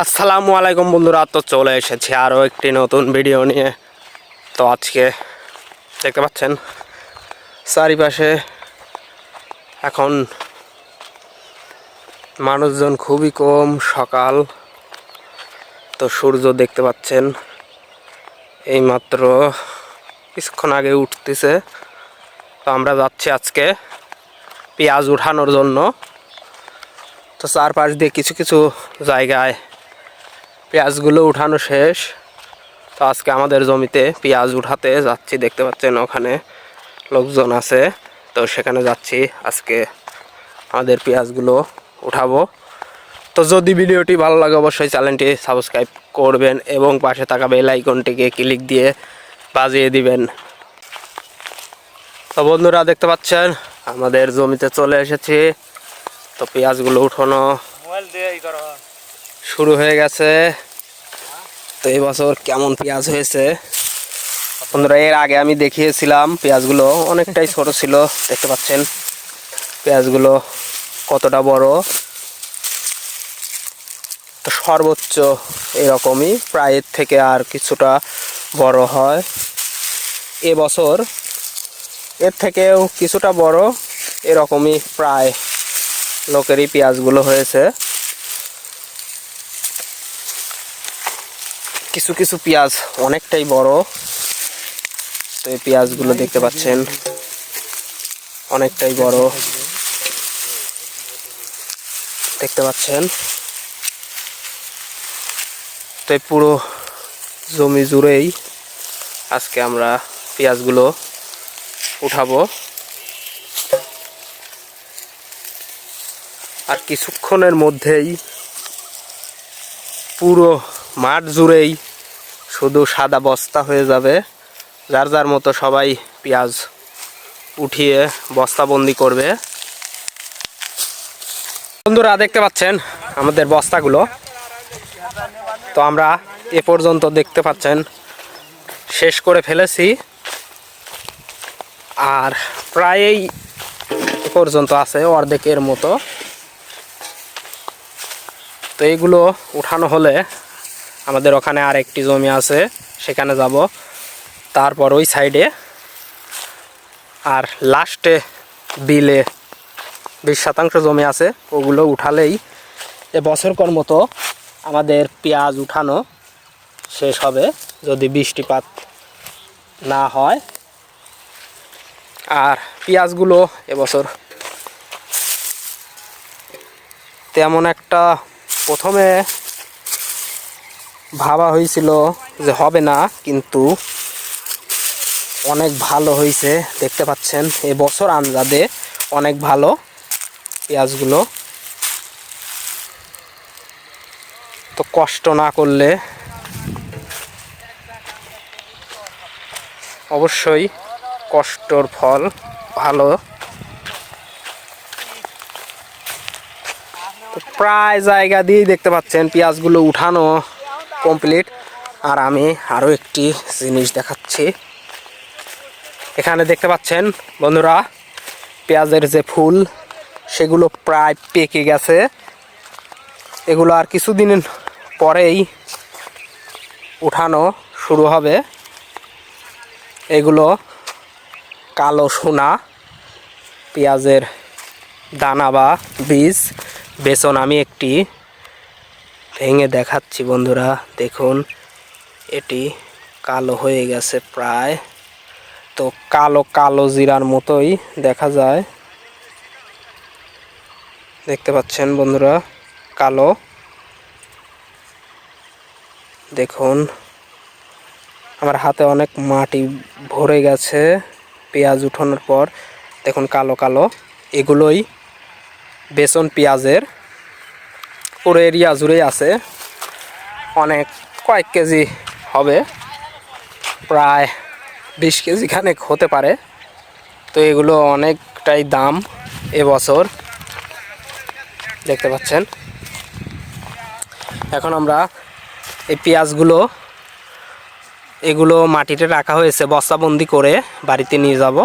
আসসালামু আলাইকুম বন্ধুরা, তো চলে এসেছি আরও একটি নতুন ভিডিও নিয়ে। তো আজকে দেখতে পাচ্ছেন, চারিপাশে এখন মানুষজন খুবই কম, সকাল। তো সূর্য দেখতে পাচ্ছেন, এইমাত্র কিছুক্ষণ আগে উঠতেছে। তো আমরা যাচ্ছি আজকে পেঁয়াজ উঠানোর জন্য। তো চারপাশ দিয়ে কিছু কিছু জায়গায় পেঁয়াজগুলো উঠানো শেষ। তো আজকে আমাদের জমিতে পেঁয়াজ উঠাতে যাচ্ছি, দেখতে পাচ্ছেন ওখানে লোকজন আছে। তো সেখানে যাচ্ছি, আজকে আমাদের পেঁয়াজগুলো উঠাবো। তো যদি ভিডিওটি ভালো লাগে, অবশ্যই চ্যানেলটি সাবস্ক্রাইব করবেন এবং পাশে থাকা বেল আইকনটিকে ক্লিক দিয়ে বাজিয়ে দিবেন। তো বন্ধুরা, দেখতে পাচ্ছেন, আমাদের জমিতে চলে এসেছি। তো পেঁয়াজগুলো উঠানো শুরু হয়ে গেছে। তো এবছর কেমন পেঁয়াজ হয়েছে? বন্ধুরা, এর আগে আমি দেখিয়েছিলাম পেঁয়াজগুলো। অনেকটাই ছোট ছিল, দেখতে পাচ্ছেন? পেঁয়াজগুলো কতটা বড়? তো সর্বোচ্চ এরকমই, প্রায় থেকে আর কিছুটা বড় হয়। এবছর এর থেকেও কিছুটা বড়, এরকমই প্রায় লোকেরই পেঁয়াজগুলো হয়েছে। কিছু কিছু পেঁয়াজ অনেকটাই বড়। তো এই পেঁয়াজগুলো দেখতে পাচ্ছেন, অনেকটাই বড়। দেখতে পাচ্ছেন? তো পুরো জমি জুড়েই আজকে আমরা পেঁয়াজগুলো উঠাবো। আর কিছুক্ষণের মধ্যেই পুরো মাঠ জুড়েই শুধু সাদা বস্তা হয়ে যাবে। যার যার মতো সবাই পেঁয়াজ উঠিয়ে বস্তাবন্দি করবে। বন্ধুরা, দেখতে পাচ্ছেন আমাদের বস্তাগুলো? তো আমরা এ পর্যন্ত দেখতে পাচ্ছেন, শেষ করে ফেলেছি। আর প্রায়ই পর্যন্ত আছে অর্ধেকের মতো। তো এইগুলো উঠানো হলে আমাদের ওখানে আর একটি জমি আছে, সেখানে যাব। তারপর ওই সাইডে আর লাস্টে বিলে বিশ শতাংশ জমি আছে, ওগুলো উঠালেই এ বছরকর মতো আমাদের পেঁয়াজ উঠানো শেষ হবে, যদি বৃষ্টিপাত না হয়। আর পেঁয়াজগুলো এবছর তেমন একটা প্রথমে ভাবা হয়েছিল যে হবে না, কিন্তু অনেক ভালো হয়েছে, দেখতে পাচ্ছেন। এবছর আনজাদে অনেক ভালো পেঁয়াজগুলো। তো কষ্ট না করলে অবশ্যই কষ্টর ফল ভালো। তো প্রায় জায়গা দিয়েই দেখতে পাচ্ছেন পেঁয়াজগুলো উঠানো। কমপ্লিট আর আমি আরও একটি জিনিস দেখাচ্ছি। এখানে দেখতে পাচ্ছেন, বন্ধুরা, পেঁয়াজের যে ফুল, সেগুলো প্রায় পেকে গেছে। এগুলো আর কিছুদিন পরেই উঠানো শুরু হবে। এগুলো কালো সোনা, পেঁয়াজের দানা বা বীজ। বেসন আমি একটি ভেঙে দেখাচ্ছি বন্ধুরা, দেখুন। এটি কালো হয়ে গেছে প্রায়। তো কালো কালো জিরার মতোই দেখা যায়। দেখতে পাচ্ছেন বন্ধুরা, কালো। দেখুন, আমার হাতে অনেক মাটি ভরে গেছে পেঁয়াজ উঠানোর পর। দেখুন, কালো কালো। এগুলোই বেসন পেঁয়াজের পুরো এরিয়া জুড়েই আছে। অনেক কয়েক কেজি হবে। প্রায় বিশ কেজি খানেক হতে পারে। তো এগুলো অনেকটাই দাম এবছর। দেখতে পাচ্ছেন। এখন আমরা এই পেঁয়াজগুলো, এগুলো মাটিতে রাখা হয়েছে। বস্তাবন্দি করে বাড়িতে নিয়ে যাব।